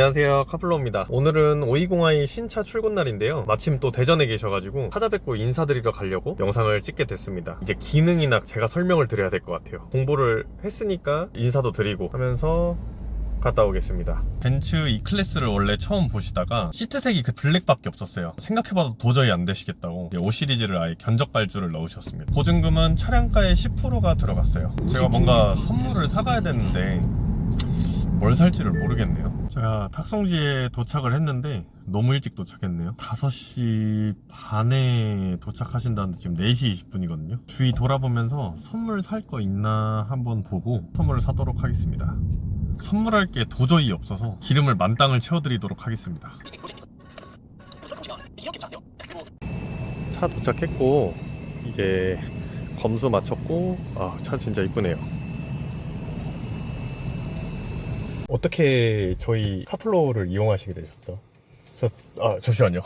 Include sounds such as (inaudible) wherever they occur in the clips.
안녕하세요. 카플로입니다. 오늘은 520i 신차 출고 날인데요. 마침 또 대전에 계셔가지고 찾아뵙고 인사드리러 가려고 영상을 찍게 됐습니다. 이제 기능이나 제가 설명을 드려야 될 것 같아요. 공부를 했으니까 인사도 드리고 하면서 갔다 오겠습니다. 벤츠 E 클래스를 원래 처음 보시다가 시트색이 그 블랙밖에 없었어요. 생각해봐도 도저히 안 되시겠다고 이제 5 시리즈를 아예 견적 발주를 넣으셨습니다. 보증금은 차량가의 10%가 들어갔어요. 제가 뭔가 선물을 사가야 되는데 뭘 살지를 모르겠네요. 제가 탁송지에 도착을 했는데 너무 일찍 도착했네요. 5시 반에 도착하신다는데 지금 4시 20분이거든요. 주위 돌아보면서 선물 살 거 있나 한번 보고 선물을 사도록 하겠습니다. 선물할 게 도저히 없어서 기름을 만땅을 채워드리도록 하겠습니다. 차 도착했고 이제 검수 마쳤고 아, 차 진짜 이쁘네요. 어떻게 저희 카플로우를 이용하시게 되셨죠? 저, 아 잠시만요.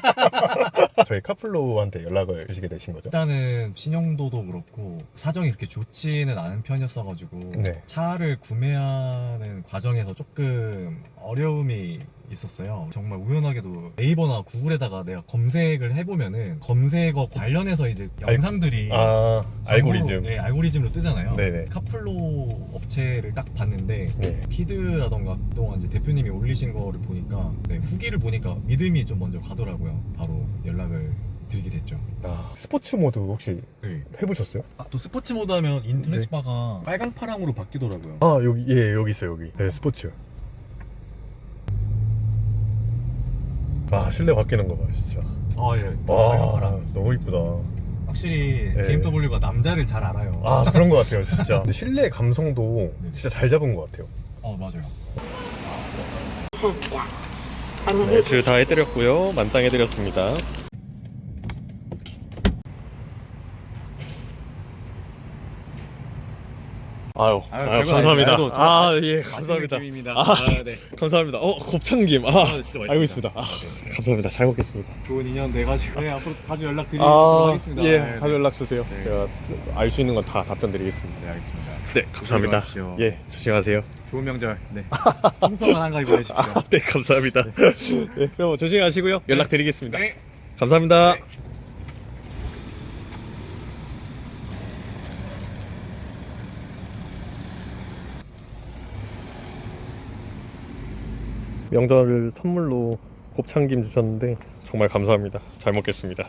(laughs) 저희 카플로우한테 연락을 주시게 되신 거죠? 일단은 신용도도 그렇고 사정이 그렇게 좋지는 않은 편이었어가지고 네. 차를 구매하는 과정에서 조금 어려움이 있었어요. 정말 우연하게도 네이버나 구글에다가 내가 검색을 해보면은 검색어 관련해서 이제 알- 영상들이 아 알고리즘. 네, 알고리즘으로 뜨잖아요. 네네. 카플로 업체를 딱 봤는데 네. 피드라던가 그동안 이제 대표님이 올리신 거를 보니까 네, 후기를 보니까 믿음이 좀 먼저 가더라고요. 바로 연락을 드리게 됐죠. 아 스포츠 모드 혹시 네. 해보셨어요? 아, 또 스포츠 모드 하면 인터넷 네. 바가 빨강 파랑으로 바뀌더라고요. 아 여기 예 여기 있어요 여기. 네 스포츠. 아 실내 바뀌는 거 봐 진짜. 아 예. 와 파랑. 너무 이쁘다. 확실히 네. BMW가 남자를 잘 알아요. 아 그런 거 같아요 진짜. 근데 실내 감성도 네. 진짜 잘 잡은 것 같아요. 어 맞아요. 네, 줄다 해드렸고요. 만땅 해드렸습니다. 아유, 아유, 아유, 별거 감사합니다. 아니죠. 아유, 아, 예, 감사합니다. 김입니다. 아. 네. 감사합니다. 어, 곱창김. 아, 진짜 알고 있습니다. 아, 감사합니다. 잘 먹겠습니다. 좋은 인연 돼가지고 네, 앞으로 자주 연락드리도록 아, 하겠습니다. 예, 네, 자주 연락 주세요. 네. 제가 알 수 있는 건 다 답변 드리겠습니다. 네 알겠습니다. 네, 감사합니다. 조심하십시오. 예, 조심하세요. 좋은 명절. 네. (laughs) 풍성한 한가위 보내십시오. 아, 네, 감사합니다. 네, 그럼 조심히 가시고요. 연락 드리겠습니다. 네. 감사합니다. 네. 명절 선물로 곱창김 주셨는데 정말 감사합니다. 잘 먹겠습니다.